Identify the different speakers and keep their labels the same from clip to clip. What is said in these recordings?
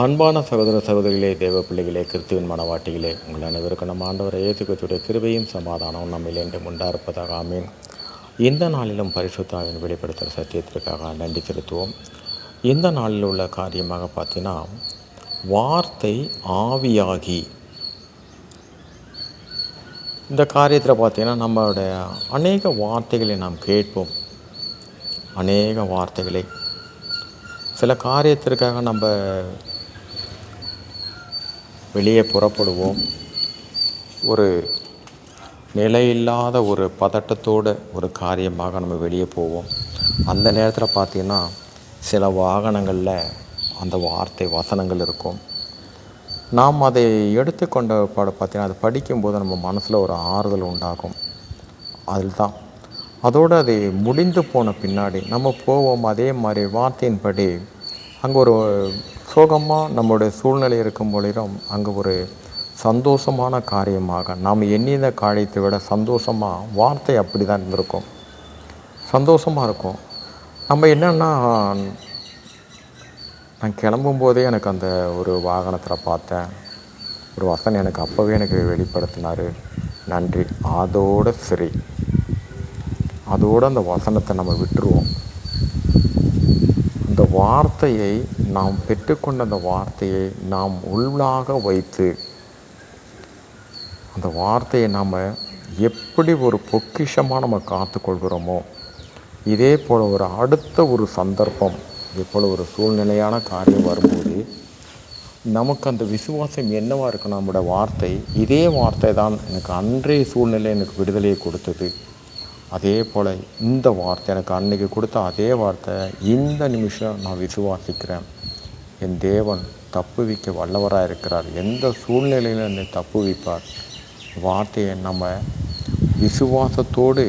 Speaker 1: அன்பான சகோதர சகோதரிகளே தேவ பிள்ளைகளே கிறிஸ்துவின் மனவாட்டிகளே உங்கள் அனைவருக்கும் நம்ம ஆண்டவரை இயேசுக்கத்துடைய கிருபையும் சமாதானம் நம்மில் என்றும் உண்டாயிருப்பதாக ஆமீன். இந்த நாளிலும் பரிசுத்தாவின் வெளிப்படுத்துகிற சத்தியத்திற்காக நன்றி செலுத்துவோம். இந்த நாளில் உள்ள காரியமாக பார்த்தீங்கன்னா வார்த்தை ஆவியாகி. இந்த காரியத்தில் பார்த்தீங்கன்னா நம்மளுடைய அநேக வார்த்தைகளை நாம் கேட்போம். அநேக வார்த்தைகளை. சில காரியத்திற்காக நம்ம வெளியே புறப்படுவோம். ஒரு நிலையில்லாத ஒரு பதட்டத்தோடு ஒரு காரியமாக நம்ம வெளியே போவோம். அந்த நேரத்தில் பார்த்தீங்கன்னா சில வாகனங்களில் அந்த வார்த்தை வசனங்கள் இருக்கும். நாம் அதை எடுத்துக்கொண்ட பாட பார்த்தீங்கன்னா அதை படிக்கும்போது நம்ம மனசில் ஒரு ஆறுதல் உண்டாகும். அதில் தான் அதோடு அது முடிந்து போன பின்னாடி நம்ம போவோம். அதே மாதிரி வார்த்தையின்படி அங்கே ஒரு சோகமாக நம்மளுடைய சூழ்நிலை இருக்கும் பொழுதும் அங்கே ஒரு சந்தோஷமான காரியமாக நாம் எண்ணின காரியத்தை விட சந்தோஷமாக வார்த்தை அப்படி தான் இருந்திருக்கும். சந்தோஷமாக இருக்கும். நம்ம என்னென்னா நான் கிளம்பும்போதே எனக்கு அந்த ஒரு வாகனத்தில் பார்த்தேன். ஒரு வசனம் எனக்கு அப்போவே எனக்கு வெளிப்படுத்தினார். நன்றி. அதோட சரி. அதோடு அந்த வசனத்தை நம்ம விட்டுருவோம். அந்த வார்த்தையை நாம் பெற்றுக்கொண்ட அந்த வார்த்தையை நாம் உள்ளாக வைத்து அந்த வார்த்தையை நாம் எப்படி ஒரு பொக்கிஷமாக நம்ம காத்துக்கொள்கிறோமோ இதே போல் ஒரு அடுத்த ஒரு சந்தர்ப்பம் இப்போது ஒரு சூழ்நிலையான காரியம் வரும்போது நமக்கு அந்த விசுவாசம் என்னவாக இருக்கும் நம்மளோட வார்த்தை இதே வார்த்தை தான் எனக்கு அன்றைய சூழ்நிலை எனக்கு விடுதலையை கொடுத்தது. அதே போல் இந்த வார்த்தை எனக்கு அன்றைக்கி கொடுத்த அதே வார்த்தை இந்த நிமிஷம் நான் விசுவாசிக்கிறேன் என் தேவன் தப்புவிக்க வல்லவராக இருக்கிறார். எந்த சூழ்நிலையிலும் என்னை தப்புவிப்பார் வார்த்தையை நம்ம விசுவாசத்தோடு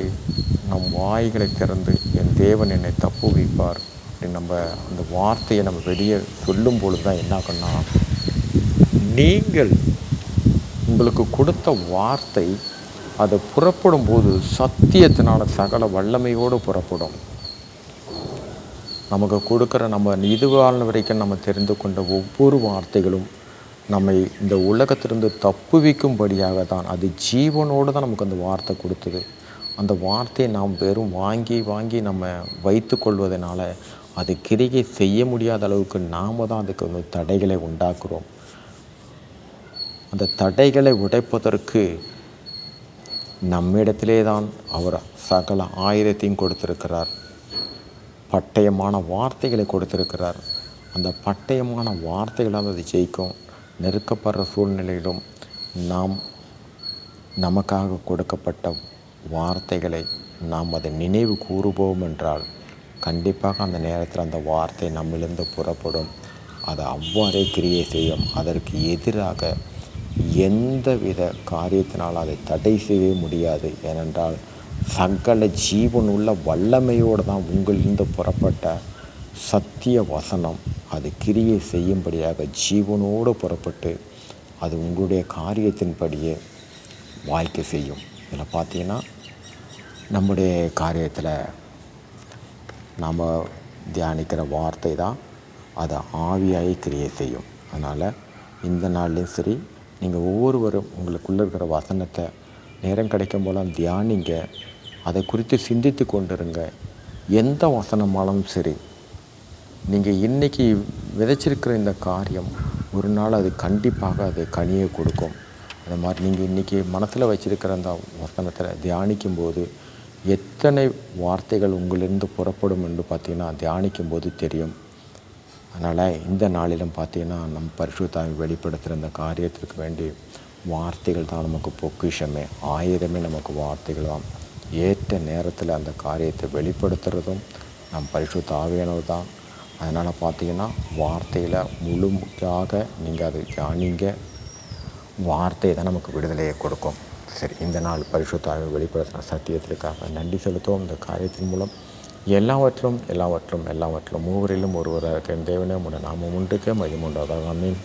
Speaker 1: நம் வாய்களை திறந்து என் தேவன் என்னை தப்புவிப்பார் நம்ம அந்த வார்த்தையை நம்ம வெளியே சொல்லும் பொழுது தான் என்ன ஆகும்னா நீங்கள் உங்களுக்கு கொடுத்த வார்த்தை அது புறப்படும் போது சத்தியத்தினால சகல வல்லமையோடு புறப்படும். நமக்கு கொடுக்குற நம்ம இதுவான வரைக்கும் நம்ம தெரிந்து கொண்ட ஒவ்வொரு வார்த்தைகளும் நம்மை இந்த உலகத்திலிருந்து தப்புவிக்கும்படியாக தான் அது ஜீவனோடு தான் நமக்கு அந்த வார்த்தை கொடுத்தது. அந்த வார்த்தையை நாம் வெறும் வாங்கி வாங்கி நம்ம வைத்து கொள்வதனால அது கிரிகை செய்ய முடியாத அளவுக்கு நாம் தான் அதுக்கு வந்து தடைகளை உண்டாக்குறோம். அந்த தடைகளை உடைப்பதற்கு நம்மிடத்திலே தான் அவர் சகல ஆயுதத்தையும் கொடுத்திருக்கிறார். பட்டயமான வார்த்தைகளை கொடுத்திருக்கிறார். அந்த பட்டயமான வார்த்தைகளால் அது ஜெயிக்கும். நெருக்கப்படுற சூழ்நிலையிலும் நாம் நமக்காக கொடுக்கப்பட்ட வார்த்தைகளை நாம் அதை நினைவு கூறுவோம் என்றால் கண்டிப்பாக அந்த நேரத்தில் அந்த வார்த்தை நம்மிலிருந்து புறப்படும். அது அவ்வாறே கிரியை செய்யும். அதற்கு எதிராக எந்தவித காரியத்தினால் அதை தடை செய்யவே முடியாது. ஏனென்றால் சகல ஜீவனுள்ள வல்லமையோடு தான் உங்களிலிருந்து புறப்பட்ட சத்திய வசனம். அது கிரியை செய்யும்படியாக ஜீவனோடு புறப்பட்டு அது உங்களுடைய காரியத்தின்படியே வாழ்க்கை செய்யும். இதில் பார்த்தீங்கன்னா நம்முடைய காரியத்தில் நாம் தியானிக்கிற வார்த்தை தான் அதை ஆவியாகி கிரியை செய்யும். அதனால் இந்த நாள்லேயும் சரி நீங்கள் ஒவ்வொருவரும் உங்களுக்குள்ளே இருக்கிற வசனத்தை நேரம் கிடைக்கும் போலாம் தியானிங்க. அதை குறித்து சிந்தித்து கொண்டிருங்க. எந்த வசனமாலும் சரி நீங்கள் இன்றைக்கி விதைச்சிருக்கிற இந்த காரியம் ஒரு நாள் அது கண்டிப்பாக அது கனியை கொடுக்கும். அது மாதிரி நீங்கள் இன்றைக்கி மனசில் வச்சுருக்கிற அந்த வசனத்தில் தியானிக்கும் போது எத்தனை வார்த்தைகள் உங்களிருந்து புறப்படும் என்று பார்த்தீங்கன்னா தியானிக்கும் போது தெரியும். அதனால் இந்த நாளிலும் பார்த்தீங்கன்னா நம் பரிசுத்தாவை வெளிப்படுத்துகிற அந்த காரியத்திற்கு வேண்டி வார்த்தைகள் தான் நமக்கு பொக்கிஷமே. ஆயுதமே நமக்கு வார்த்தைகள் தான். ஏற்ற நேரத்தில் அந்த காரியத்தை வெளிப்படுத்துகிறதும் நம் பரிசுத்த தான். அதனால் பார்த்தீங்கன்னா வார்த்தையில் முழுமையாக நீங்கள் அதை தியானிங்க. வார்த்தை தான் நமக்கு விடுதலையை கொடுக்கும். சரி இந்த நாள் பரிசுத்தாவை வெளிப்படுத்துகிற சத்தியத்திற்காக நன்றி செலுத்துவோம். இந்த காரியத்தின் மூலம் எல்லாவற்றும் எல்லாவற்றும் எல்லாவற்றும் மூவரிலும் ஒருவராக தேவனே உடைய நாமம் உண்டுக்க மகிமுண்டாதாக மீன்